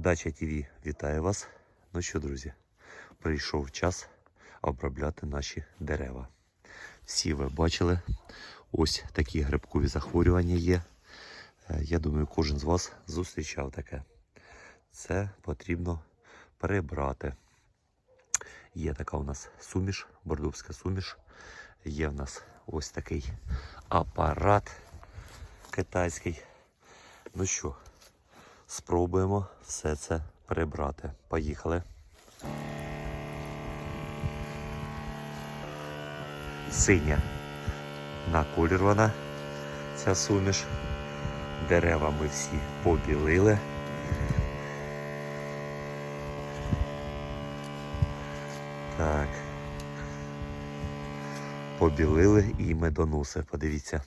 Дача ТВ вітає вас. Ну що, друзі, прийшов час обробляти наші дерева. Всі ви бачили, ось такі грибкові захворювання є. Е, Я думаю, кожен з вас зустрічав таке. Це потрібно прибрати. Є така у нас суміш, бордовська суміш. Є в нас ось такий апарат китайський. Ну що, спробуємо все це прибрати. Поїхали. Синя наколірвана ця суміш. Дерева ми всі побілили. Так. Побілили і медонуси. Подивіться.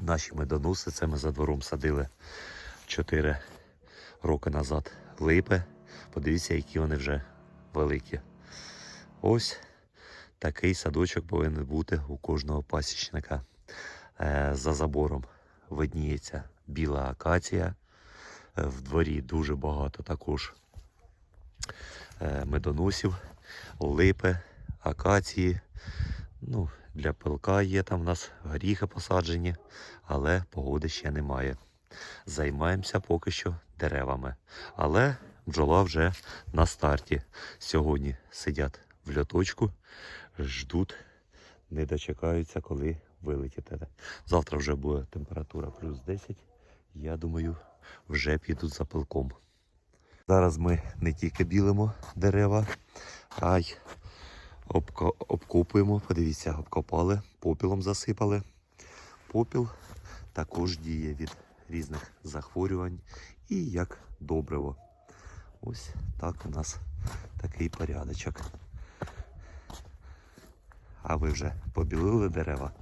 Наші медонуси, це ми за двором садили 4 роки назад. Липи. Подивіться, які вони вже великі. Ось такий садочок повинен бути у кожного пасічника. Е, За забором видніється біла акація. Е, В дворі дуже багато також е, медоносів, липи, акації. Ну, для пилка є там у нас горіхи посаджені, але погоди ще немає. Займаємося поки що деревами. Але бджола вже на старті. Сьогодні сидять в льоточку, ждуть, не дочекаються, коли вилетіте. Завтра вже буде температура плюс 10. Я думаю, вже підуть за пилком. Зараз ми не тільки білимо дерева, а й обкопуємо. Подивіться, обкопали, попілом засипали. Попіл також діє від різних захворювань і як добриво. Ось так у нас такий порядочок. А ви вже побілили дерева?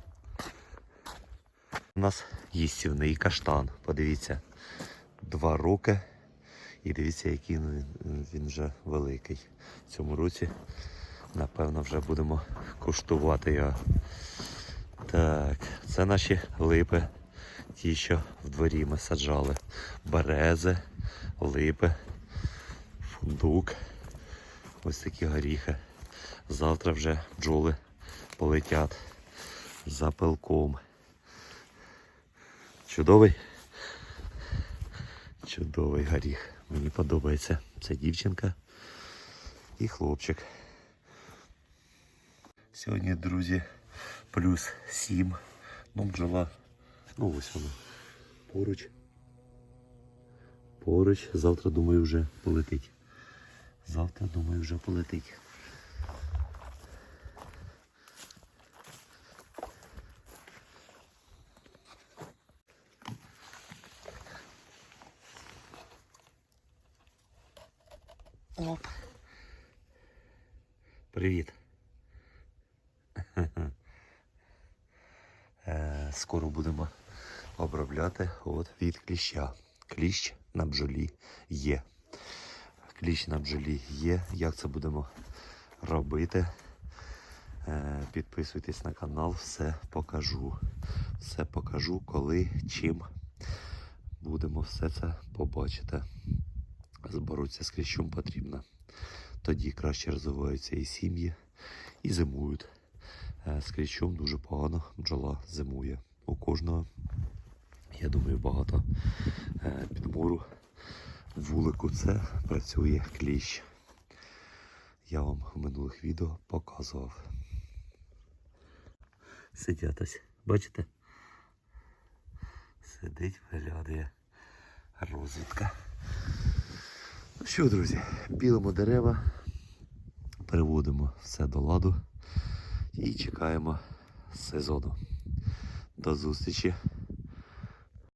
У нас їстівний каштан. Подивіться, два роки. І дивіться, який він, вже великий. В цьому році, напевно, вже будемо куштувати його. Так, це наші липи, ті, що в дворі ми саджали. Берези, липи, фундук. Ось такі горіхи. Завтра вже бджоли полетять за пилком. Чудовий. Чудовий горіх. Мені подобається. Це дівчинка і хлопчик. Сьогодні, друзі, плюс 7. Ну, бджола. Ну ось вона. Поруч. Поруч. Завтра, думаю, вже полетить. Завтра, думаю, вже полетить. Оп. Привіт. Е, Скоро будемо обробляти от від кліща. Кліщ на бджолі є. Кліщ на бджолі є. Як це будемо робити? Е, Підписуйтесь на канал, все покажу. Все покажу, коли, чим будемо все це побачити. Зборотися з кліщом потрібно. Тоді краще розвиваються і сім'ї, і зимують. Е, З кліщом дуже погано бджола зимує. У кожного, я думаю, багато е, підмору вулику це працює кліщ. Я вам в минулих відео показував. Сидять ось, бачите? Сидить, виглядає розвідка. Ну що, друзі, білимо дерева, переводимо все до ладу і чекаємо сезону. До зустрічі